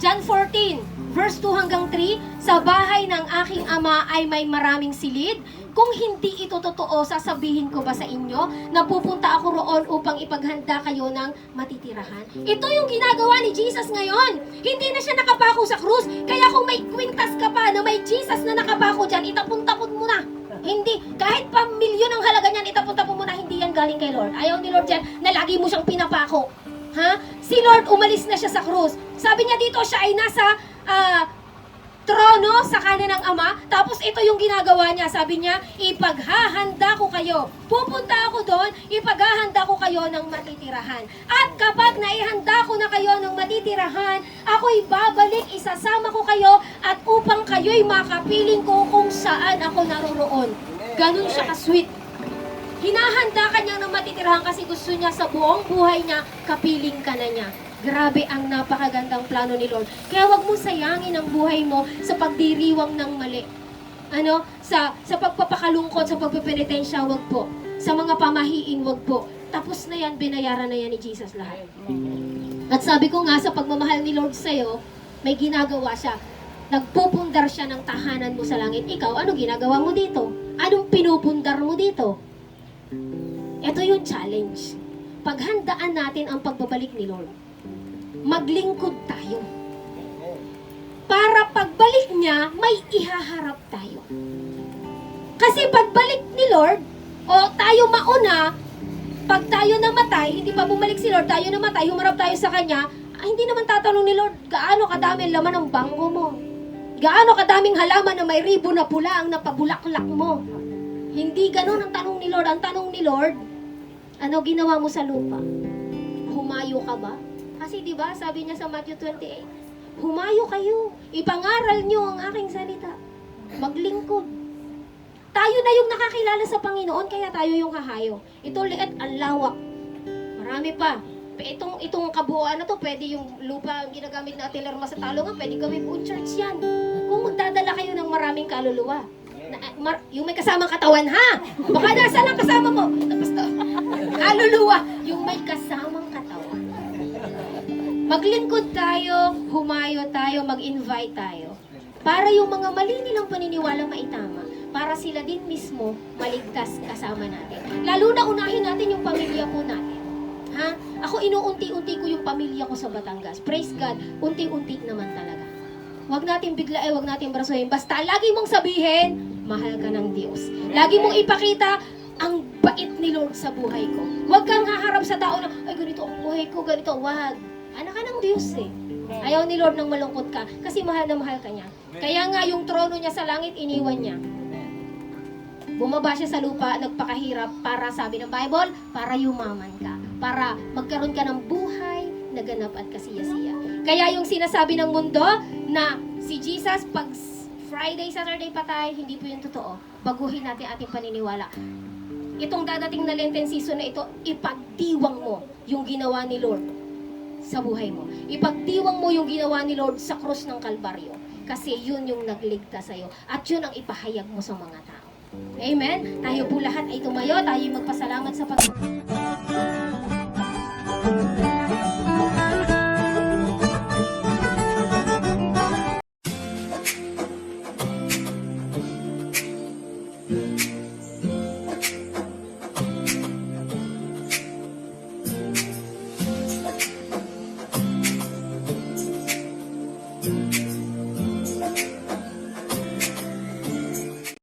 John 14, verse 2 hanggang 3, Sa bahay ng aking ama ay may maraming silid. Kung hindi ito totoo, sasabihin ko ba sa inyo na pupunta ako roon upang ipaghanda kayo ng matitirahan? Ito yung ginagawa ni Jesus ngayon. Hindi na siya nakapako sa krus. Kaya kung may kwintas ka pa na may Jesus na nakapako dyan, itapon-tapon mo na. Hindi. Kahit pa milyon ang halaga niyan, itapon-tapon mo na. Hindi yan galing kay Lord. Ayaw ni Lord dyan na lagi mo siyang pinapako. Ha? Si Lord umalis na siya sa krus. Sabi niya dito siya ay nasa ah, trono sa kanan ng Ama. Tapos ito yung ginagawa niya. Sabi niya, ipaghahanda ko kayo. Pupunta ako doon, ipaghahanda ko kayo ng matitirahan. At kapag naihanda ko na kayo ng matitirahan, ako'y babalik, isasama ko kayo at upang kayo'y makapiling ko kung saan ako naroroon. Ganun siya ka-sweet. Hinahanda ka niya ng matitirahan kasi gusto niya sa buong buhay niya, kapiling ka na niya. Grabe ang napakagandang plano ni Lord. Kaya wag mo sayangin ang buhay mo sa pagdiriwang ng mali. Ano? Sa sa pagpapakalungkot, sa pagpepenitensya, wag po. Sa mga pamahiin, wag po. Tapos na yan, binayaran na yan ni Jesus lahat. At sabi ko nga, sa pagmamahal ni Lord sa'yo, may ginagawa siya. Nagpupundar siya ng tahanan mo sa langit. Ikaw, ano ginagawa mo dito? Anong pinupundar mo dito? Ito yung challenge. Paghandaan natin ang pagbabalik ni Lord. Maglingkod tayo. Para pagbalik niya, may ihaharap tayo. Kasi pagbalik ni Lord, o tayo mauna, pag tayo namatay, hindi pa bumalik si Lord, tayo namatay, humarap tayo sa Kanya, ah, hindi naman tatanong ni Lord, gaano kadami ang laman ng bangko mo? Gaano kadaming halaman na may ribo na pula ang napabulaklak mo? Hindi ganun ang tanong ni Lord. Ang tanong ni Lord, ano ginawa mo sa lupa? Humayo ka ba? Kasi di ba sabi niya sa Matthew 28, humayo kayo. Ipangaral niyo ang aking salita. Maglingkod. Tayo na yung nakakilala sa Panginoon, kaya tayo yung hahayo. Ito liit, ang lawak. Marami pa. Itong, itong kabuuan na to, pwede yung lupa ang ginagamit na atilerma sa talungan, pwede gawin po church yan. Kung magdadala kayo ng maraming kaluluwa. Mar- yung may kasamang katawan, ha? Baka nasa lang kasama mo. Tapos to, kaluluwa. Yung may kasamang katawan. Maglingkod tayo, humayo tayo, mag-invite tayo. Para yung mga mali nilang paniniwala maitama. Para sila din mismo maligtas kasama natin. Lalo na unahin natin yung pamilya po natin. Ha? Ako inuunti-unti ko yung pamilya ko sa Batangas. Praise God, unti-unti naman talaga. Huwag natin bigla eh, huwag natin brasuhin. Basta lagi mong sabihin, mahal ka ng Diyos. Lagi mong ipakita, ang bait ni Lord sa buhay ko. Huwag kang haharap sa tao na, ay ganito ang buhay ko, ganito. Huwag. Anak ka ng Diyos eh. Ayaw ni Lord nang malungkot ka kasi mahal na mahal ka niya. Kaya nga yung trono niya sa langit, iniwan niya. Bumaba siya sa lupa, nagpakahirap para sabi ng Bible, para yumaman ka. Para magkaroon ka ng buhay na ganap at kasiyasiya. Kaya yung sinasabi ng mundo na si Jesus pag Friday, Saturday patay, hindi po yung totoo. Baguhin natin ating paniniwala. Itong dadating na Lenten season na ito, ipagdiwang mo yung ginawa ni Lord sa buhay mo. Ipagdiwang mo yung ginawa ni Lord sa krus ng Kalbaryo. Kasi yun yung nagligtas sa'yo. At yun ang ipahayag mo sa mga tao. Amen? Tayo po lahat ay tumayo. Tayo magpasalamat sa pag...